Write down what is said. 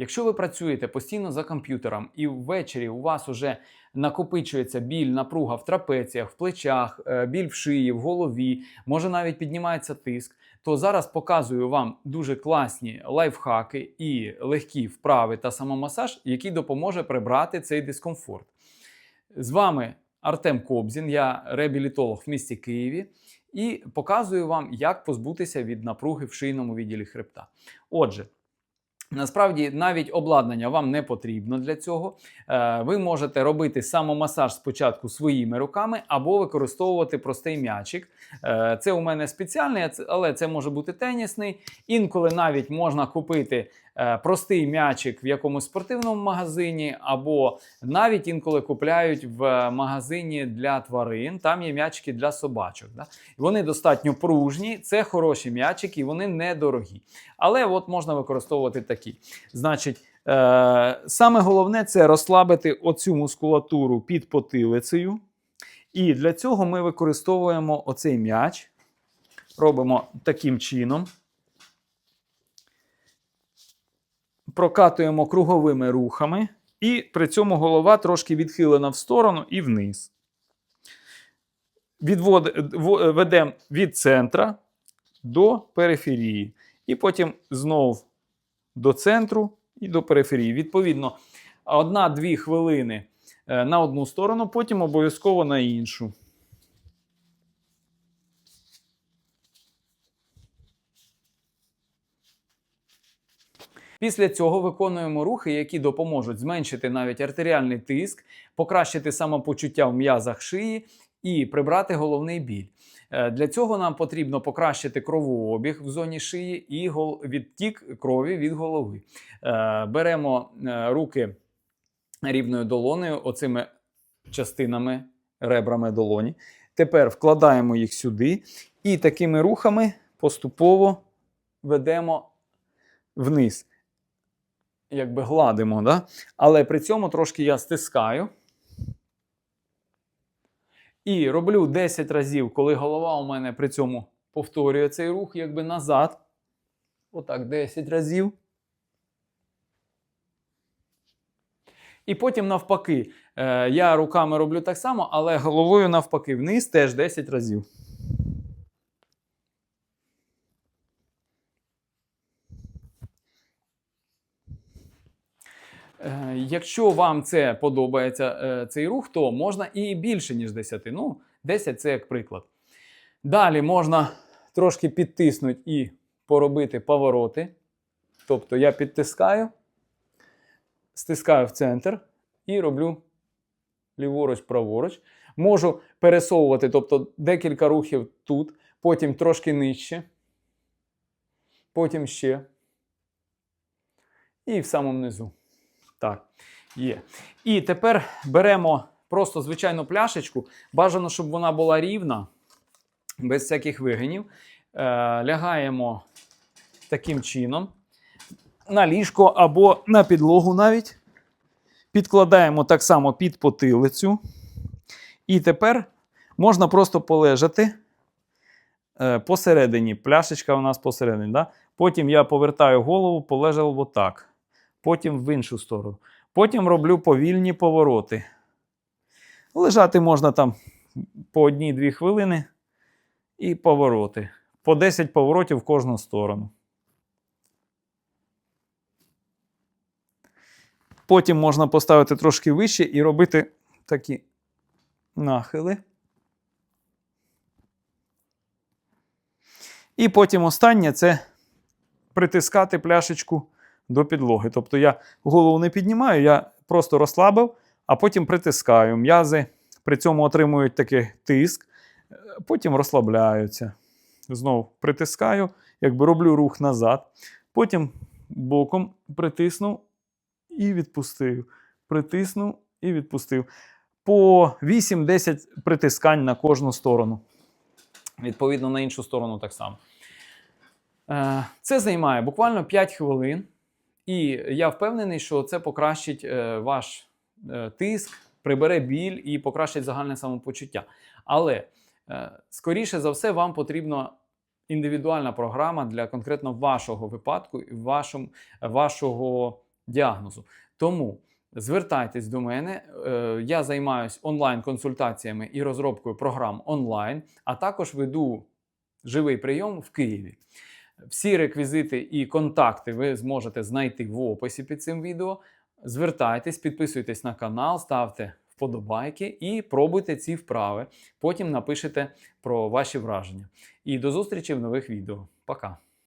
Якщо ви працюєте постійно за комп'ютером і ввечері у вас уже накопичується біль, напруга в трапеціях, в плечах, е, біль в шиї, в голові, може навіть піднімається тиск, то зараз показую вам дуже класні лайфхаки і легкі вправи та самомасаж, який допоможе прибрати цей дискомфорт. З вами Артем Кобзін, я реабілітолог в місті Києві, і показую вам, як позбутися від напруги в шийному відділі хребта. Отже, Насправді навіть обладнання вам не потрібно для цього. Е, Ви можете робити самомасаж спочатку своїми руками або використовувати простий м'ячик. Е, Це у мене спеціальний, але це може бути тенісний. Інколи навіть можна купити простий м'ячик в якомусь спортивному магазині, або навіть інколи купляють в магазині для тварин. Там є м'ячики для собачок. Да? Вони достатньо пружні, це хороші м'ячики, вони недорогі. Але от можна використовувати такі. Значить, е, саме головне це розслабити оцю мускулатуру під потилицею. І для цього ми використовуємо оцей м'яч. Робимо таким чином. Прокатуємо круговими рухами, і при цьому голова трошки відхилена в сторону і вниз. Відвод... Ведемо від центра до периферії. І потім знов до центру і до периферії. Відповідно, одна-дві хвилини е, на одну сторону, потім обов'язково на іншу. Після цього виконуємо рухи, які допоможуть зменшити навіть артеріальний тиск, покращити самопочуття в м'язах шиї і прибрати головний біль. Е, Для цього нам потрібно покращити кровообіг в зоні шиї і відтік крові від голови. Е, Беремо е, руки рівною долонею, оцими частинами, ребрами долоні. Тепер вкладаємо їх сюди і такими рухами поступово ведемо вниз. Якби гладимо, да? але при цьому трошки я стискаю. І роблю 10 разів, коли голова у мене при цьому повторює цей рух, якби назад. Отак, 10 разів. І потім навпаки. Е, я руками роблю так само, але головою навпаки вниз теж 10 разів. Якщо вам це подобається е, цей рух, то можна і більше, ніж 10. Ну, 10 це як приклад. Далі можна трошки підтиснути і поробити повороти. Тобто я підтискаю, стискаю в центр і роблю ліворуч-праворуч. Можу пересовувати, тобто декілька рухів тут, потім трошки нижче, потім ще. І в самому низу. Так, є. І тепер беремо просто звичайну пляшечку. Бажано, щоб вона була рівна, без всяких вигинів. Е, лягаємо таким чином на ліжко або на підлогу навіть. Підкладаємо так само під потилицю. І тепер можна просто полежати е, посередині. Пляшечка у нас посередині. Да? Потім я повертаю голову, полежав отак потім в іншу сторону. Потім роблю повільні повороти. Лежати можна там по одній-дві хвилини і повороти. По 10 поворотів в кожну сторону. Потім можна поставити трошки вище і робити такі нахили. І потім останнє це притискати пляшечку до підлоги. Тобто я голову не піднімаю, я просто розслабив, а потім притискаю. М'язи при цьому отримують такий тиск, потім розслабляються. Знову притискаю, якби роблю рух назад. Потім боком притиснув і відпустив. Притиснув і відпустив. По 8-10 притискань на кожну сторону. Відповідно, на іншу сторону так само. Е, Це займає буквально 5 хвилин. І я впевнений, що це покращить е, ваш е, тиск, прибере біль і покращить загальне самопочуття. Але е, скоріше за все, вам потрібна індивідуальна програма для конкретно вашого випадку і вашому, вашого діагнозу. Тому звертайтесь до мене. Я займаюся онлайн-консультаціями і розробкою програм онлайн, а також веду живий прийом в Києві. Всі реквізити і контакти ви зможете знайти в описі під цим відео. Звертайтесь, підписуйтесь на канал, ставте вподобайки і пробуйте ці вправи. Потім напишете про ваші враження. І до зустрічі в нових відео. Пока!